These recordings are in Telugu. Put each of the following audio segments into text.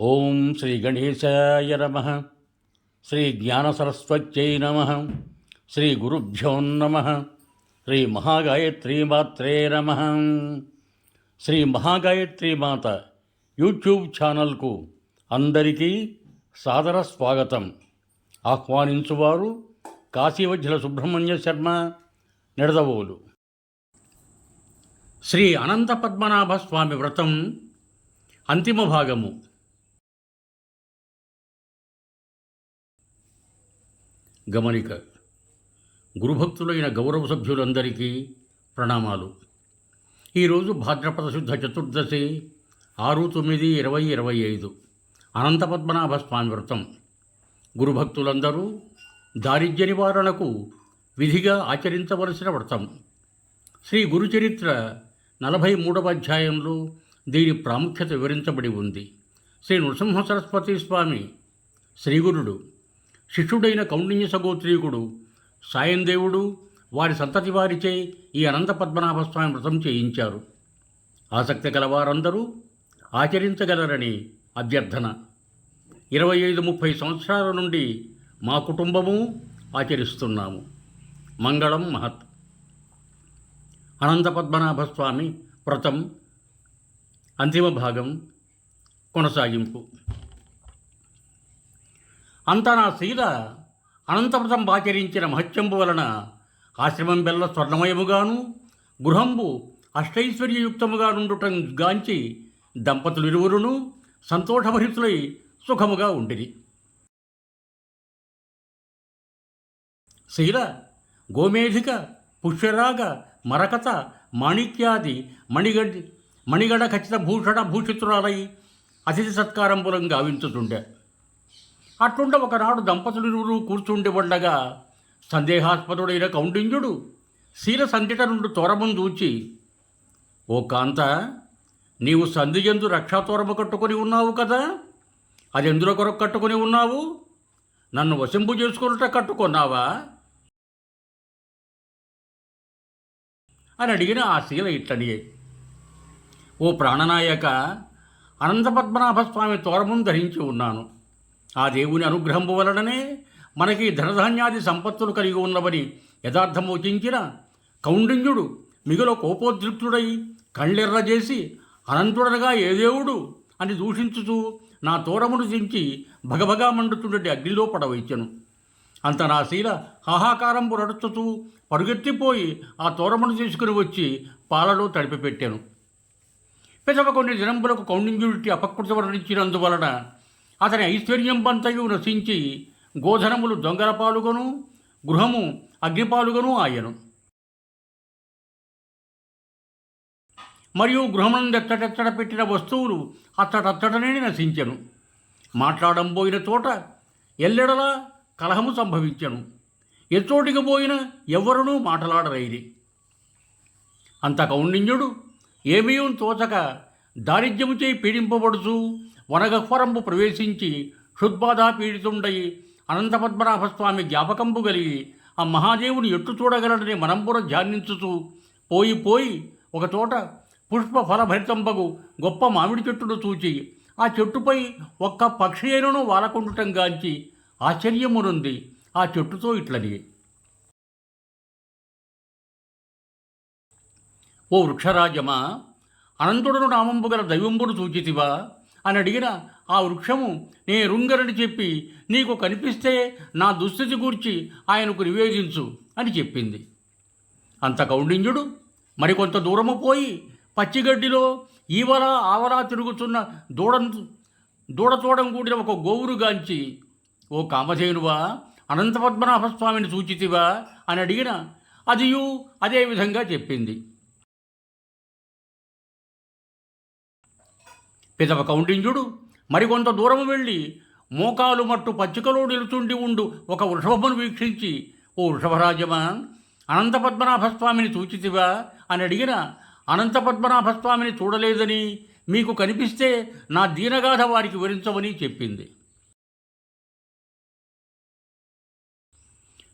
ఓం శ్రీ గణేశాయ నమ. శ్రీ జ్ఞానసరస్వత్యై నమ. శ్రీ గురుభ్యో నమ. శ్రీ మహాగాయత్రీమాత్రే నమ. శ్రీ మహాగాయత్రి మాత యూట్యూబ్ ఛానల్కు అందరికీ సాదర స్వాగతం. ఆహ్వానించువారు కాశీవజ్జల సుబ్రహ్మణ్య శర్మ నిడదవోలు. శ్రీ అనంత పద్మనాభ స్వామి వ్రతం అంతిమ భాగము. గమనిక. గురుభక్తులైన గౌరవ సభ్యులందరికీ ప్రణామాలు ఈరోజు భాద్రపద శుద్ధ చతుర్దశి ఆరు తొమ్మిది ఇరవై ఇరవై ఐదు. అనంత పద్మనాభ స్వామి వ్రతం. గురుభక్తులందరూ దారిద్ర్య నివారణకు విధిగా ఆచరించవలసిన వ్రతం. శ్రీ గురుచరిత్ర నలభై మూడవ అధ్యాయంలో దీని ప్రాముఖ్యత వివరించబడి ఉంది. శ్రీ నృసింహ సరస్వతి స్వామి శ్రీగురుడు శిష్యుడైన కౌండిన్య సగోత్రీకుడు సాయందేవుడు వారి సంతతి వారిచే ఈ అనంత పద్మనాభస్వామి వ్రతం చేయించారు. ఆసక్తి గల వారందరూ ఆచరించగలరని అభ్యర్థన. ఇరవై ఐదు ముప్పై సంవత్సరాల నుండి మా కుటుంబము ఆచరిస్తున్నాము. మంగళం మహత్. అనంత పద్మనాభస్వామి వ్రతం అంతిమ భాగం కొనసాగింపు. అంత నా శీల అనంతవ్రతం ఆచరించిన మహత్యంబు వలన ఆశ్రమం బెల్ల స్వర్ణమయముగాను గృహంబు అష్టైశ్వర్యయుక్తముగా నుండుటం గాంచి దంపతులిరువురును సంతోషభరితులై సుఖముగా ఉండిరి. శీల గోమేధిక పుష్యరాగ మరకత మాణిక్యాది మణిగడ్ మణిగడ ఖచ్చిత భూషణ భూషితురాలై అతిథి సత్కారంబులం గావించుతుండే అట్లుండ ఒకనాడు దంపతులిరువురు కూర్చుండి ఉండగా సందేహాస్పదుడైన కౌండింజుడు శీల సంధిట నుండి తోరమును దూచి ఓ కాంత నీవు సంధియందు రక్షాతోరము కట్టుకొని ఉన్నావు కదా? అది ఎందులో కొరకు కట్టుకొని ఉన్నావు? నన్ను వశంపు చేసుకున్నట కట్టుకున్నావా? అని అడిగిన ఆ శీల ఇట్లనియే ఓ ప్రాణనాయక అనంతపద్మనాభస్వామి స్వామి తోరమును ధరించి ఉన్నాను. ఆ దేవుని అనుగ్రహము వలననే మనకి ధనధాన్యాది సంపత్తులు కలిగి ఉన్నవని యథార్థమోచించిన కౌండిన్యుడు మిగుల కోపోద్రిక్తుడై కళ్ళెర్ర చేసి అనంతుడనగా ఏ దేవుడు అని దూషించుతూ నా తోరమును దించి భగభగా మండుతుండటి అగ్నిలో పడవైచెను. అంత నా శీల హాహాకారం నడుచుతూ పరుగెత్తిపోయి ఆ తోరమును తీసుకుని వచ్చి పాలలో తడిపి పెట్టాను పెదవ కొన్ని దినంబులకు కౌండిన్యుడికి అపకృత వర్ణించినందువలన అతని ఐశ్వర్యం పంతయు నశించి గోధనములు దొంగల పాలుగను గృహము అగ్నిపాలుగను ఆయను. మరియు గృహమునందెత్తటెత్తడ పెట్టిన వస్తువులు అత్తటత్తటనే నశించెను. మాట్లాడంబోయిన చోట ఎల్లెడలా కలహము సంభవించెను. ఎచ్చోటికి పోయిన ఎవ్వరునూ మాటలాడరైరి. అంత కౌండిన్యుడు ఏమీ తోచక దారిద్ర్యముచే పీడింపబడుచు వనగహ్వరంబు ప్రవేశించి క్షుద్బాధాపీడితుండై అనంతపద్మనాభస్వామి జ్ఞాపకంబు కలిగి ఆ మహాదేవుని ఎట్టు చూడగలడని మనంపుర ధ్యానించుతూ పోయి పోయి ఒకచోట పుష్ప ఫలభరితంబగు గొప్ప మామిడి చెట్టును చూచి ఆ చెట్టుపై ఒక్క పక్షి అయినను వాలకుండటం గాంచి ఆశ్చర్యమునుంది ఆ చెట్టుతో ఇట్లని. ఓ వృక్షరాజమా అనంతుడును నామంబు గల దైవంబుడు సూచితివా? అని అడిగిన ఆ వృక్షము నే రుంగరని చెప్పి నీకు కనిపిస్తే నా దుస్థితి గూర్చి ఆయనకు నివేదించు అని చెప్పింది. అంత కౌండిన్యుడు మరికొంత దూరము పోయి పచ్చిగడ్డిలో ఈవల ఆవలా తిరుగుతున్న దూడ దూడచూడం కూడిన ఒక గోవురుగాంచి ఓ కామధేనువా అనంతపద్మనాభస్వామిని స్వామిని సూచితివా అని అడిగిన అదియు అదే విధంగా చెప్పింది. పిదవ కౌండింజుడు మరికొంత దూరం వెళ్ళి మోకాలు మట్టు పచ్చికలో నిలుచుండి ఉండు. ఒక వృషభమును వీక్షించి ఓ వృషభరాజమా అనంత పద్మనాభస్వామిని సూచితివా? అని అడిగిన అనంత పద్మనాభస్వామిని చూడలేదని మీకు కనిపిస్తే నా దీనగాథ వారికి వివరించమని చెప్పింది.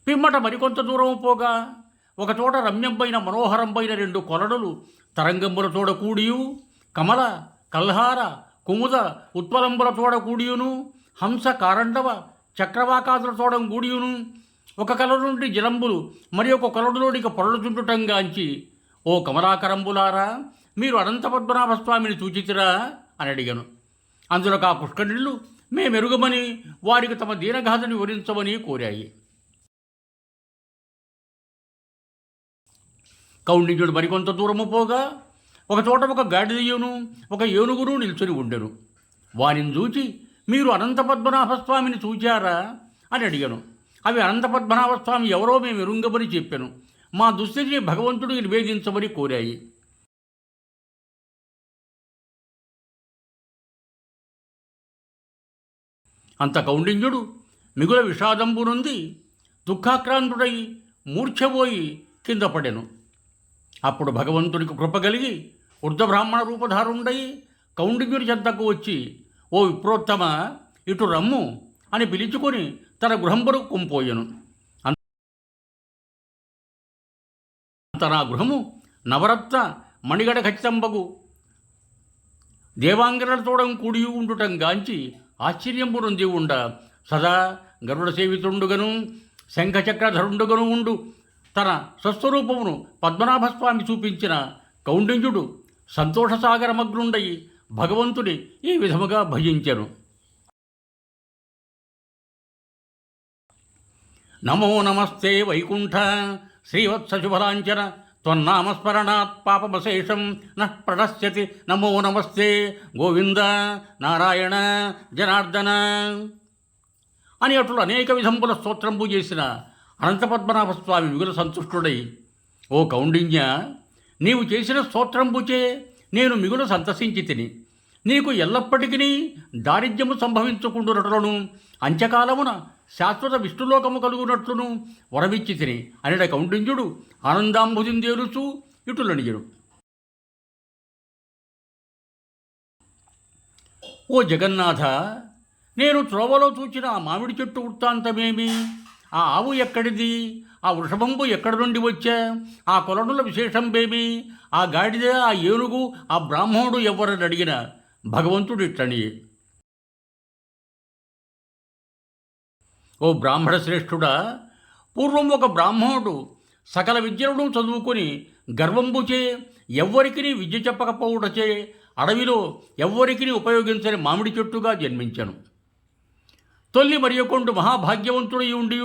పిమ్మట మరికొంత దూరం పోగా ఒకచోట రమ్యంపైన మనోహరంపైన రెండు కొలడలు తరంగంబులతోడ కూడియు. కమల కల్హార కుముద ఉత్పలంబుల తోడ కూడియును హంస కారండవ చక్రవాకాసుల చూడం కూడియును. ఒక కల నుండి జలంబులు మరి ఒక కొలడులోడికి పొరలుచుంటుటంగాంచి ఓ కమలాకరంబులారా మీరు అనంత పద్మనాభ స్వామిని సూచితిరా? అని అడిగాను. అందులో ఆ పుష్కరిళ్ళు మేమెరుగమని వారికి తమ దీనగాథను వివరించమని కోరాయి. కౌండిన్యుడు మరికొంత దూరము పోగా ఒక చోట ఒక గాడిదయ్యను ఒక ఏనుగును నిల్చొని ఉండెను. వారిని చూచి మీరు అనంత చూచారా? అని అడిగాను. అవి అనంత ఎవరో మేము ఎరుంగమని చెప్పాను. మా దుస్థితిని భగవంతుడికి నివేదించమని కోరాయి. అంత కౌండిన్యుడు మిగుల విషాదంబునుంది దుఃఖాక్రాంతుడై మూర్ఛపోయి కింద పడెను. అప్పుడు భగవంతునికి కృప కలిగి వృద్ధబ్రాహ్మణ రూపధారుండై కౌండిన్యుడి చెంతకు వచ్చి ఓ విప్రోత్తమ ఇటు రమ్ము అని పిలుచుకొని తన గృహంబరు కుంపోయెను. అంత నా గృహము నవరత్న మణిగడ ఖచ్చితంబగు. దేవాంగనతోడం కూడి ఉండుటం గాంచి ఆశ్చర్యంబు నొంది ఉండ. సదా గరుడ సేవితుండుగను శంఖచక్రధరుండుగను ఉండు. తన స్వస్వరూపమును పద్మనాభస్వామి చూపించిన కౌండింజుడు సంతోషసాగరమగ్నుండయి భగవంతుని ఈ విధముగా భజించెను. నమో నమస్తే వైకుంఠ శ్రీవత్సశుభలాంఛన త్వన్నామస్మరణాత్ పాపమశేషం న ప్రణశ్యతి. నమో నమస్తే గోవింద నారాయణ జనార్దన. అని అట్లు అనేక విధంబుల స్తోత్రంబు చేసిన అనంతపద్మనాభస్వామి మిగుల సంతుష్టుడై ఓ కౌండిన్య నీవు చేసిన స్తోత్రంబుచే నేను మిగులు సంతసించి తిని. నీకు ఎల్లప్పటికీ దారిద్ర్యము సంభవించుకుంటున్నట్లును అంత్యకాలమున శాశ్వత విష్ణులోకము కలుగునట్లును వరమిచ్చి తిని. అనిడ కౌండింజుడు ఆనందాంబుదిం తేలుచూ ఇటులనియడు ఓ జగన్నాథ నేను త్రోవలో చూచిన ఆ మామిడి చెట్టు వృత్తాంతమేమి? ఆ ఆవు ఎక్కడిది? ఆ వృషభంబు ఎక్కడి నుండి వచ్చా? ఆ కొలనుల విశేషంబేమి ఆ గాడిద ఆ ఏనుగు ఆ బ్రాహ్మణుడు ఎవరని అడిగిన భగవంతుడు ఇట్లని. ఓ బ్రాహ్మణ శ్రేష్ఠుడా పూర్వం ఒక బ్రాహ్మణుడు సకల విద్యలను చదువుకొని గర్వంబుచే ఎవ్వరికి విద్య చెప్పకపోవుటచే అడవిలో ఎవ్వరికి ఉపయోగించని మామిడి చెట్టుగా జన్మించను. తొల్లి మరియకొండు మహాభాగ్యవంతుడై ఉండి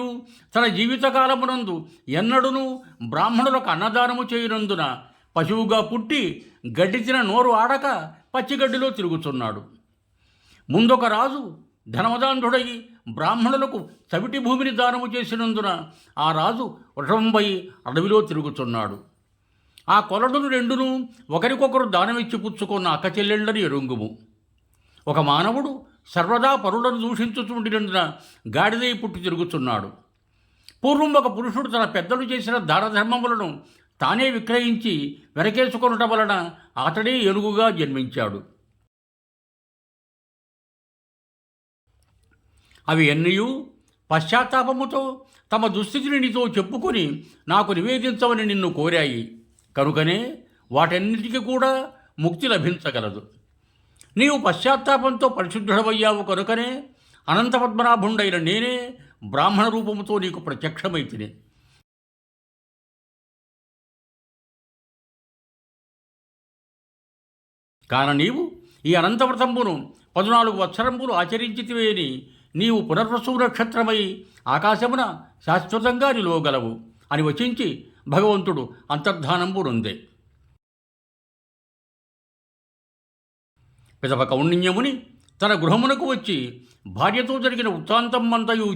తన జీవితకాలమునందు ఎన్నడును బ్రాహ్మణులకు అన్నదానము చేయునందున పశువుగా పుట్టి గడ్డి తిన నోరు ఆడక పచ్చిగడ్డిలో తిరుగుతున్నాడు ముందొక రాజు ధనవదాంధుడై బ్రాహ్మణులకు చవిటి భూమిని దానము చేసినందున ఆ రాజు వృషంపై అడవిలో తిరుగుతున్నాడు ఆ కొలడును రెండును ఒకరికొకరు దానమిచ్చి పుచ్చుకున్న అక్క చెల్లెళ్ళని ఎరుంగుము. ఒక మానవుడు సర్వదా పరులను దూషించుతుండినందున గాడిదై పుట్టి తిరుగుతున్నాడు. పూర్వం ఒక పురుషుడు తన పెద్దలు చేసిన దానధర్మములను తానే విక్రయించి వెనకేసుకొనుట వలన అతడే ఎలుగుగా జన్మించాడు. అవి ఎన్నయూ? పశ్చాత్తాపముతో తమ దుస్థితిని నీతో చెప్పుకొని నాకు నివేదించమని నిన్ను కోరాయి. కనుకనే వాటన్నిటికీ కూడా ముక్తి లభించగలదు. నీవు పశ్చాత్తాపంతో పరిశుద్ధుడవయ్యావు కనుకనే అనంత పద్మనాభుండైన నేనే బ్రాహ్మణ రూపముతో నీకు ప్రత్యక్షమైతినే. కాన నీవు ఈ అనంతవ్రతంబును పద్నాలుగు వత్సరంబులు ఆచరించితివేని నీవు పునర్వసు నక్షత్రమై ఆకాశమున శాశ్వతంగా నిలువగలవు అని వచించి భగవంతుడు అంతర్ధానంబునుందే. పిదప కౌండిన్యముని తన గృహమునకు వచ్చి భార్యతో జరిగిన వృత్తాంతం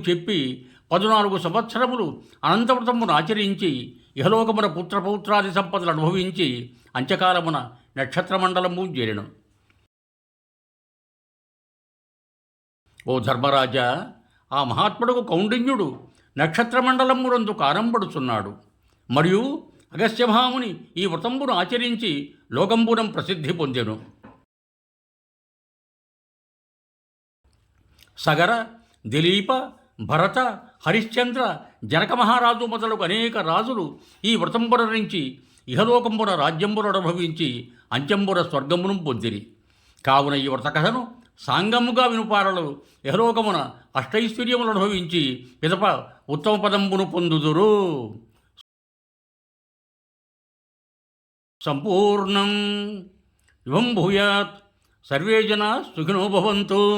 చెప్పి పద్నాలుగు సంవత్సరములు అనంతవ్రతమును ఆచరించి ఇహలోకమున పుత్రపౌత్రాది సంపదలు అనుభవించి అంత్యకాలమున నక్షత్రమండలము చేరను. ఓ ధర్మరాజా ఆ మహాత్ముడుకు కౌండిన్యుడు నక్షత్రమండలమునందు కారంపడుచున్నాడు మరియు అగస్త్యభాముని ఈ వ్రతంబును ఆచరించి లోకంబునం ప్రసిద్ధి పొందెను. సగర దిలీప భరత హరిశ్చంద్ర జనక మహారాజు మొదలగు అనేక రాజులు ఈ వ్రతంబుర నుంచి ఇహలోకంబుర రాజ్యంబుర అనుభవించి అంచెంబుర స్వర్గమును పొందిరి. కావున ఈ వ్రత కథను సాంగముగా వినుపారలు యహలోకమున అష్టైశ్వర్యములు అనుభవించి పిదప ఉత్తమ పదంబును పొందుదురు. సంపూర్ణం. ఇవం భూయాత్. సర్వే జనా సుఖినో భవంతు.